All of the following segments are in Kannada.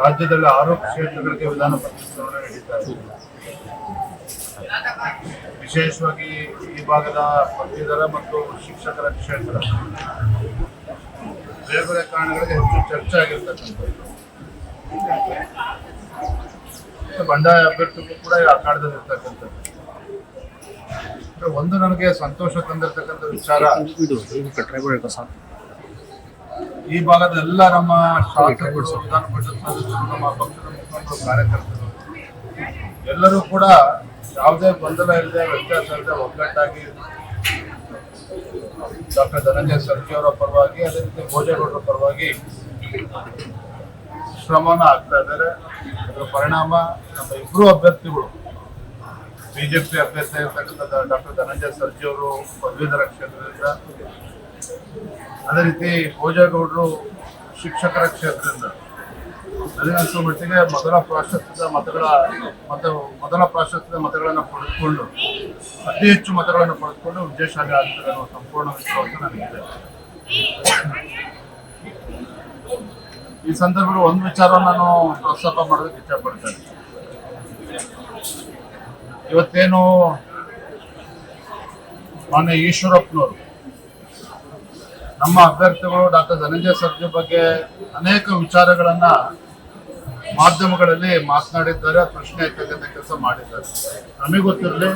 ರಾಜ್ಯದಲ್ಲಿ ಆರು ಕ್ಷೇತ್ರಗಳಿಗೆ ವಿಧಾನ ಪರಿಷತ್ ಚುನಾವಣೆ ನಡೀತಾ ಇದೆ ವಿಶೇಷವಾಗಿ ಈ ಭಾಗದ ಪದವೀಧರ ಮತ್ತು ಶಿಕ್ಷಕರ ಕ್ಷೇತ್ರ. ಬೇರೆ ಬೇರೆ ಕಾರಣಗಳಿಗೆ ಹೆಚ್ಚು ಚರ್ಚೆ ಆಗಿರ್ತಕ್ಕಂಥದ್ದು. ಬಂಡಾಯ ಅಭ್ಯರ್ಥಿಗಳು ಕೂಡ ಈ ಅಖಾಡದಲ್ಲಿ ಇರ್ತಕ್ಕಂಥದ್ದು. ಒಂದು ನನಗೆ ಸಂತೋಷ ತಂದಿರತಕ್ಕಂಥ ವಿಚಾರ ಈ ಭಾಗದ ಎಲ್ಲ ನಮ್ಮ ಶಾಸಕರು ವಿಧಾನ ಪರಿಷತ್ ಸದಸ್ಯರು ನಮ್ಮ ಪಕ್ಷದ ಮುಖಂಡರು ಕಾರ್ಯಕರ್ತರು ಎಲ್ಲರೂ ಕೂಡ ಯಾವುದೇ ಗೊಂದಲ ಇಲ್ಲದೆ ವ್ಯತ್ಯಾಸ ಇಲ್ಲದೆ ಒಗ್ಗಟ್ಟಾಗಿ ಡಾಕ್ಟರ್ ಧನಂಜಯ ಸರ್ಜಿ ಅವರ ಪರವಾಗಿ, ಅದೇ ರೀತಿ ಭೋಜೇಗೌಡರ ಪರವಾಗಿ ಶ್ರಮನ ಆಗ್ತಾ ಇದ್ದಾರೆ. ಅದರ ಪರಿಣಾಮ ನಮ್ಮ ಇಬ್ಬರು ಅಭ್ಯರ್ಥಿಗಳು, ಬಿಜೆಪಿ ಅಭ್ಯರ್ಥಿ ಇರತಕ್ಕಂಥ ಡಾಕ್ಟರ್ ಧನಂಜಯ ಸರ್ಜಿ ಅವರು, ಪದವೀಧರ ಕ್ಷೇತ್ರದಿಂದ ಅದೇ ರೀತಿ ಭೋಜೇಗೌಡರು ಶಿಕ್ಷಕರ ಕ್ಷೇತ್ರದಿಂದ. ನನಗನ್ಸೋ ಮಟ್ಟಿಗೆ ಮೊದಲ ಪ್ರಾಶಸ್ತ್ಯದ ಮತಗಳ ಮತ, ಮೊದಲ ಪ್ರಾಶಸ್ತ್ಯದ ಮತಗಳನ್ನು ಪಡೆದುಕೊಂಡು, ಅತಿ ಹೆಚ್ಚು ಮತಗಳನ್ನು ಪಡೆದುಕೊಂಡು ವಿಜಯಶಾಲಿ ಆಗಿದ್ದಾರೆ ಅನ್ನೋ ಸಂಪೂರ್ಣ ವಿಶ್ವಾಸ ನನಗಿದೆ. ಈ ಸಂದರ್ಭದಲ್ಲಿ ಒಂದು ವಿಚಾರವನ್ನು ನಾನು ಪ್ರಸ್ತಾಪ ಮಾಡೋದಕ್ಕೆ ಇಷ್ಟಪಡ್ತೇನೆ ಇವತ್ತೇನು ಮಾನ್ಯ ಈಶ್ವರಪ್ಪನವರು ನಮ್ಮ ಅಭ್ಯರ್ಥಿಗಳು ಡಾಕ್ಟರ್ ಧನಂಜಯ ಸರ್ಜಿ ಬಗ್ಗೆ ಅನೇಕ ವಿಚಾರಗಳನ್ನ ಮಾಧ್ಯಮಗಳಲ್ಲಿ ಮಾತನಾಡಿದ್ದಾರೆ, ಪ್ರಶ್ನೆ ಎತ್ತಕ್ಕಂಥ ಕೆಲಸ ಮಾಡಿದ್ದಾರೆ. ನಮಗೆ ಗೊತ್ತಿರಲಿ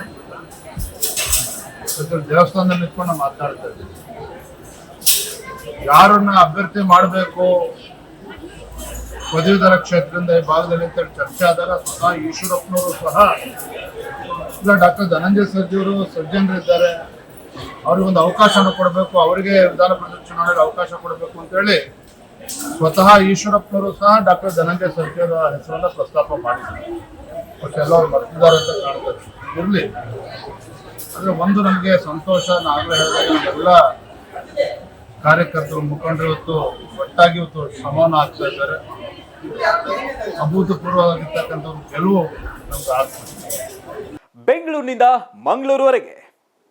ದೇವಸ್ಥಾನದಲ್ಲಿ ನಿಂತ್ಕೊಂಡು ನಾವು ಮಾತನಾಡ್ತಾ ಇದ್ದೀವಿ ಯಾರನ್ನ ಅಭ್ಯರ್ಥಿ ಮಾಡಬೇಕು, ಪದವೀಧರ ಕ್ಷೇತ್ರದಿಂದ ಈ ಭಾಗದಲ್ಲಿ ಅಂತ ಚರ್ಚೆ ಆದಾಗ ಸ್ವತಃ ಈಶ್ವರಪ್ಪನವರು ಸಹ, ಇಲ್ಲ ಡಾಕ್ಟರ್ ಧನಂಜಯ ಸರ್ಜಿಯವರು ಸಜ್ಜನರಿದ್ದಾರೆ. ಅವ್ರಿಗೆ ಒಂದು ಅವಕಾಶನ ಕೊಡಬೇಕು, ಅವರಿಗೆ ವಿಧಾನ ಪರಿಷತ್ ಚುನಾವಣೆಗೆ ಅವಕಾಶ ಕೊಡಬೇಕು ಅಂತ ಹೇಳಿ ಸ್ವತಃ ಈಶ್ವರಪ್ಪನವರು ಸಹ ಡಾಕ್ಟರ್ ಧನಂಜಯ ಸರ್ಜಿಯವರ ಹೆಸರನ್ನ ಪ್ರಸ್ತಾಪ ಮಾಡಿದ್ದಾರೆ. ಬಟ್ ಎಲ್ಲ ಅವ್ರು ಮರ್ತಿದ್ದಾರೆ ಅಂತ ಕಾಣ್ತಾರೆ ಇರಲಿ. ಆದರೆ ಒಂದು ನಮಗೆ ಸಂತೋಷ ನಾಗಲೇ ಹೇಳಿದಾಗ ಎಲ್ಲ ಕಾರ್ಯಕರ್ತರು, ಮುಖಂಡರು ಇವತ್ತು ಒಟ್ಟಾಗಿ ಇವತ್ತು ಶ್ರಮವನ್ನು ಆಗ್ತಾ ಇದ್ದಾರೆ. ಅಭೂತಪೂರ್ವವಾಗಿರ್ತಕ್ಕಂಥ ಗೆಲುವು ನಮ್ಗೆ ಆಗ್ತದೆ. ಬೆಂಗಳೂರಿನಿಂದ ಮಂಗಳೂರುವರೆಗೆ.